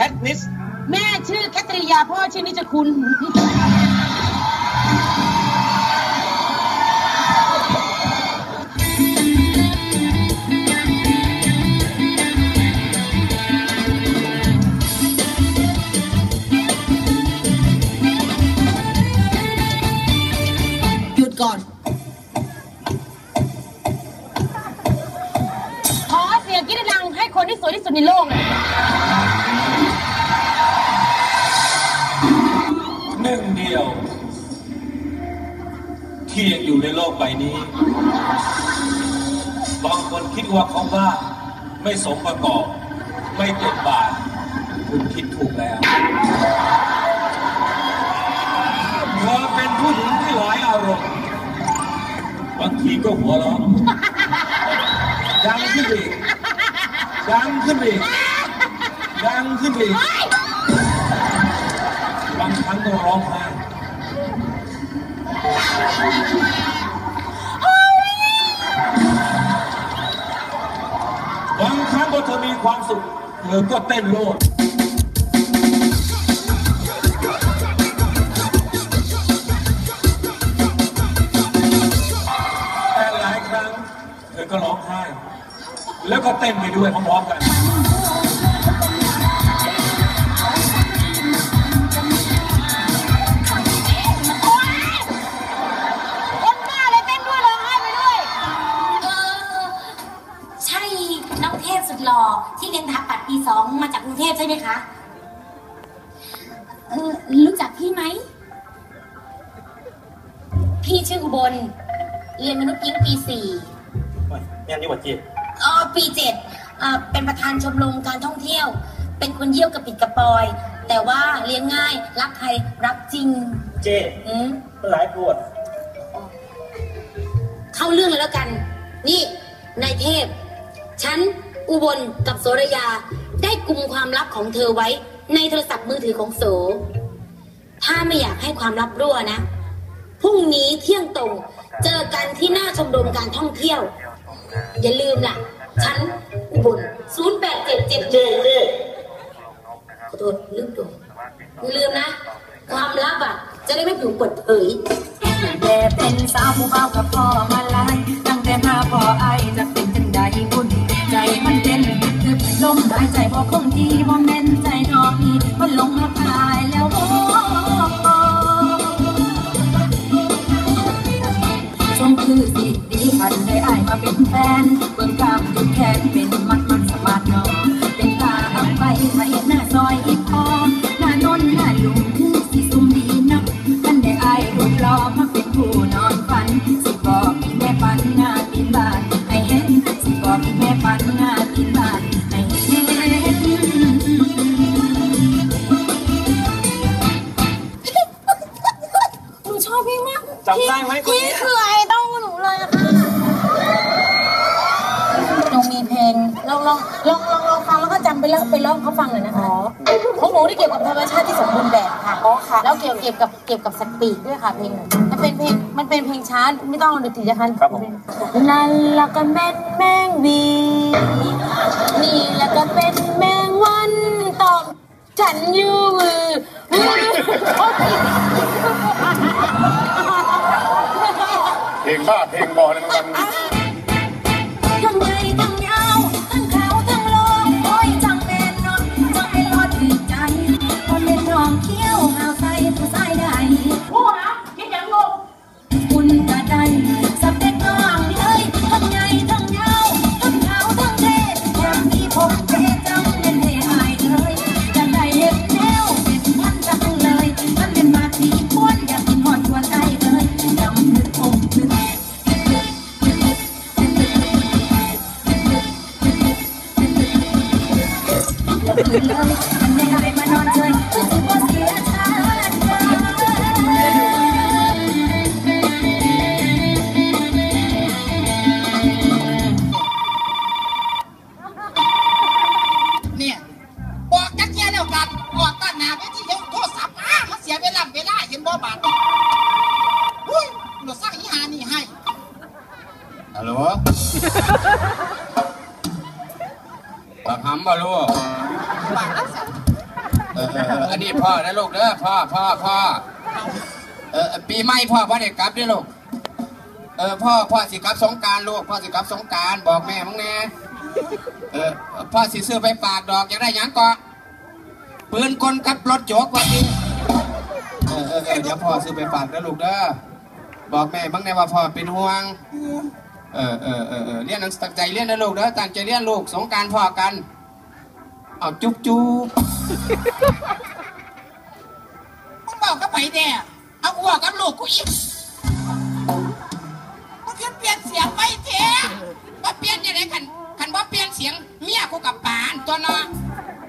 แคทนิส แม่ชื่อแคทริยาพ่อชื่อนิจคุณ หยุดก่อน ขอเสียงกรีดดังให้คนที่สวยที่สุดในโลกเลย ที่ยังอยู่ในโลกใบนี้ บางคนคิดว่าเขาบ้าไม่สมประกอบ ไม่เต็มบาท คุณคิดถูกแล้วเธอเป็นผู้หญิงที่หลายอารมณ์ บางทีก็หัวเราะดังขึ้นอีกดังขึ้นอีกดังขึ้นอีกบางครั้งก็ร้องไห้ บางครั้งพอเธอมีความสุขเธอก็เต้นโลดแต่หลายครั้ง เธอก็ร้องไห้ แล้วก็เต้นไปด้วยพร้อมๆกัน ปัดปีสองมาจากกรุงเทพใช่ไหมคะเออรู้จักพี่ไหม พี่ชื่ออุบล เรียนมนุษย์ยิงปีสี่งานนี้ว่าจีอ๋อปีเจ็ดอ่าเป็นประธานชมรมการท่องเที่ยว เป็นคนเยี่ยวกระปิดกระปอย แต่ว่าเลี้ยงง่าย รักใครรักจริง เจอืม มันหลายปวดเข้าเรื่องเลยแล้วกัน นี่นายเทพ ฉัน อุบลกับโสรยา ได้กุมความลับของเธอไว้ในโทรศัพท์มือถือของโส ถ้าไม่อยากให้ความลับรั่วนะ พรุ่งนี้เที่ยงตรงเจอกันที่หน้าชมรมการท่องเที่ยว อย่าลืมล่ะ ฉันอุบล0 8 7 7เจเจขอโทษลืมตัวลืมนะ ความลับอะ จะได้ไม่ถูกเปิดเผย แต่เป็นสาวผู้เบากับพ่อมาลายตั้งแต่มาพ่อไอายจะเป็นจังายใจบ่คงที่บ่แม่นใจดอกนี้มันลงมาตายแล้วโอ้ชมคือสิดีคันได้อายมาเป็นแฟน ไปแล้วไปร้องเขาฟังหน่อยนะคะของหนูที่เกี่ยวกับธรรมชาติที่สมบูรณ์แบบค่ะอ๋อค่ะ แล้วเกี่ยวเกี่ยวกับเกี่ยวกับสัตว์ปีกด้วยค่ะเพลงมันเป็นเพลงมันเป็นเพลงช้าไม่ต้องเอาดนตรีนะคะครับผมนั่นละก็แม่นแมงวีนี่ละก็เป็นแมงวันตอมฉันอยู่มือมือเพลงบ้าเพลงบอลเนี่ยมัน เนี่ยบอกจักแย่แล้วกันบอกตั้งหนาไปที่เห็นโทรศัพท์อะมันเสียเวลาเวลาเห็นบ่บาทอุ้ยเราสร้างอีหานี่ให้ฮัลโหลบักหำบ่ลูก เออเออเอออันนี้พ่อนะลูกเด้อพ่อพ่อพ่อเออปีใหม่พ่อพ่อเด็กกลับเด้อลูกเออพ่อพ่อสิกลับสงกรารลูกพ่อสิกลับสงกรารบอกแม่มึงแน่เออพ่อสิซื้อไปฝากดอกอยากได้หยังก็ปืนกลกับรถโจกว่าดิเออเออเออเดี๋ยวพ่อซื้อไปฝากเด้อลูกเด้อบอกแม่บ้งแน่ว่าพ่อเป็นห่วง เออเออเออเออเรียนหนังสือตั้งใจเรียนนะลูกเด้อตั้งใจเรียนลูกสงกรารพ่อกัน เอาจุ๊บจุ๊บมึงบอกกับไผแน่เอากูบอกกับลูกกูอีกมึงขึ้นเปลี่ยนเสียงไปเถอะว่าเปลี่ยนยังไงคันคันว่าเปลี่ยนเสียงเมียกูกับปานตัวเนาะ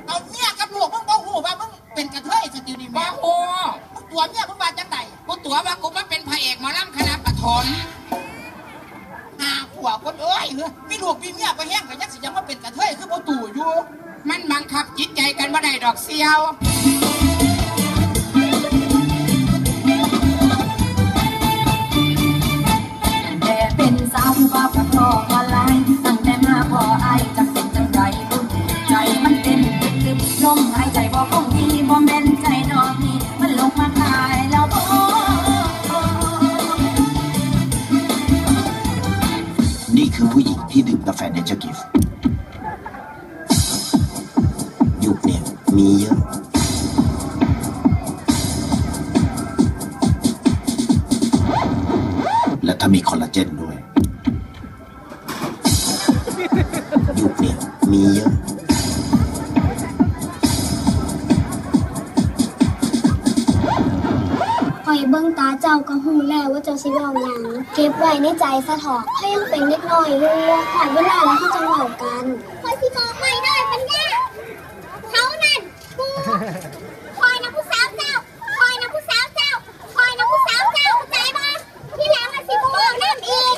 เอาเมียกับลูกมึงบอกหูว่ามึงเป็นกระเทยสติวดีแม่โอ้มึงตัวเมียมึงมาจังไดกูตัวว่ากูมาเป็นพระเอกหมอลำคณะปฐมหาผัวคนเอ้ยเฮ้ยมีลูกมีเมียไปแห้งกันยักสิยังว่าเป็นกระเทยคือพ่อตู่อยู่ มันบังคับจิตใจกันว่าได้ดอกเสียวแต่เป็นสาวผู้บ่าวกับพ่อมาลายตั้งแต่มาพ่ออายจักเป็นจังไรบุญใจมันเต้นตึบๆลมหายใจบ่คงที่บ่แม่นใจนอกนี่มันลงมาตายแล้วบ่นี่คือผู้หญิงที่ดื่มกาแฟเนเจอร์กิฟต์ มีเยอะและถ้ามีคอลลาเจนด้วย ยุคเนี่ยมีเยอะคอยเบิ้งตาเจ้าก็หูแล้วว่าเจ้าสิเว้าหยังเก็บไว้ในใจซะเถอะถ้ายังเป็นเล็กน้อยอยู่หอดเวลาแล้วเขาจะเว้ากันคอยสิบอกไม่ได้ คอยนะผู้สาวเจ้าคอยนะผู้สาวเจ้าคอยนะผู้สาวเจ้าเข้าใจบ่ที่แล้วมันสิบ่เว้านั่นอีก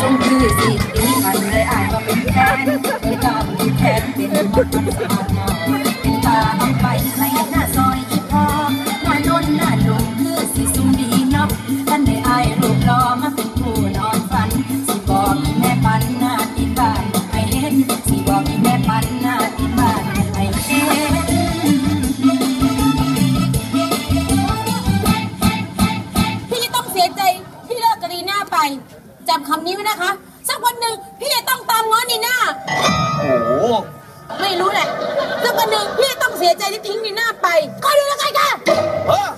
สมคือสิปีกันเลยอายมาเป็นแฟนเป็นกำเป็นแทนเป็นมัดมันสาร์ นหนึ่งพี่จะต้องตามง้อนีน่าโอ้โหไม่รู้แหละสักวันหนึ่งพี่จะต้องเสียใจที่ทิ้งนีน่าไปก็ดูแล้วกันค่ะ เออ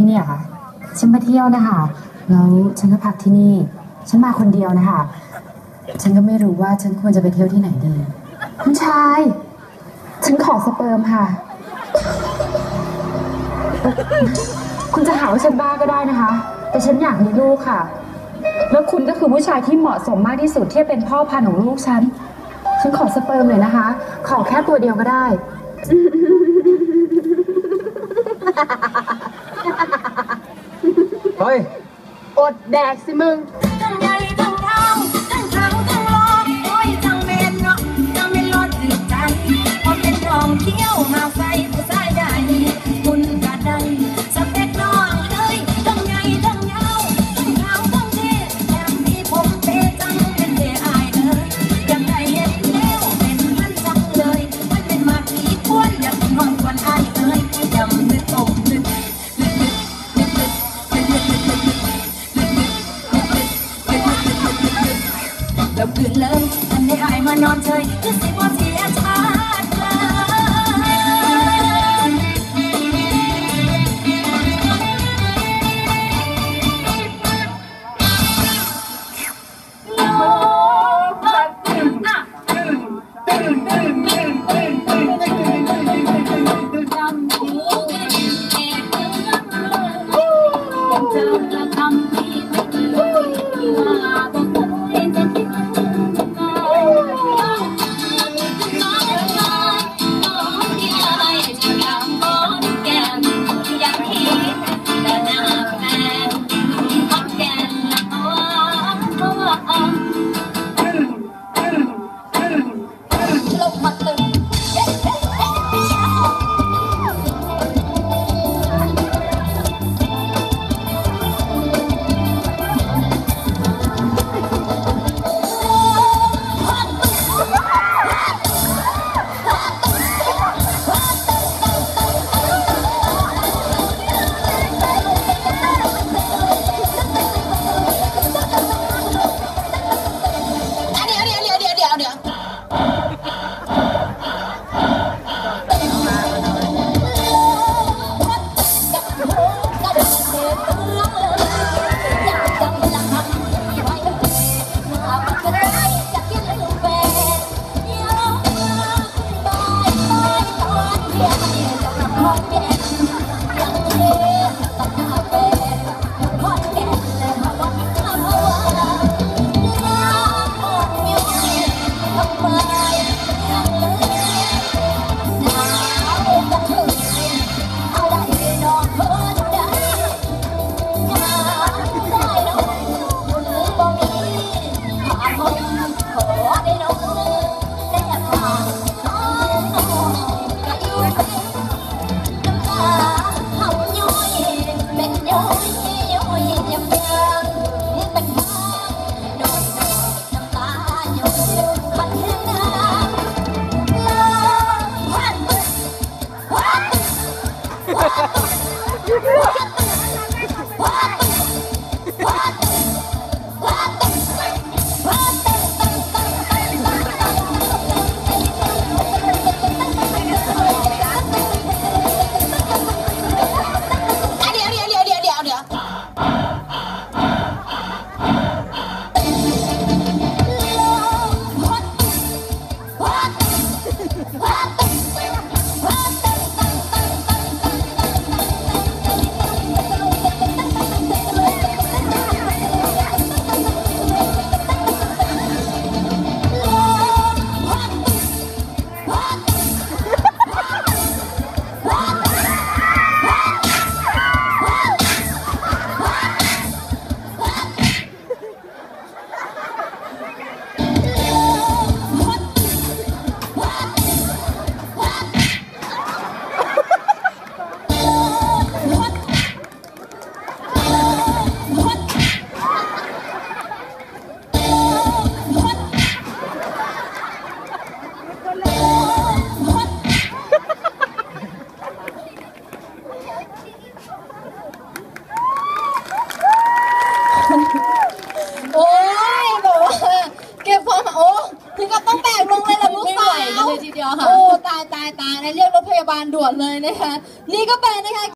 ที่นี่อะคะฉันมาเที่ยวนะคะ แล้วฉันก็พักที่นี่ ฉันมาคนเดียวนะคะ ฉันก็ไม่รู้ว่าฉันควรจะไปเที่ยวที่ไหนดี คุณชาย ฉันขอสเปิร์มค่ะ คุณจะหาว่าฉันบ้าก็ได้นะคะ แต่ฉันอยากมีลูกค่ะ แล้วคุณก็คือผู้ชายที่เหมาะสมมากที่สุดที่จะเป็นพ่อพันธุ์ของลูกฉัน ฉันขอสเปิร์มเลยนะคะ ขอแค่ตัวเดียวก็ได้ เฮ้ย อดแดกสิมึง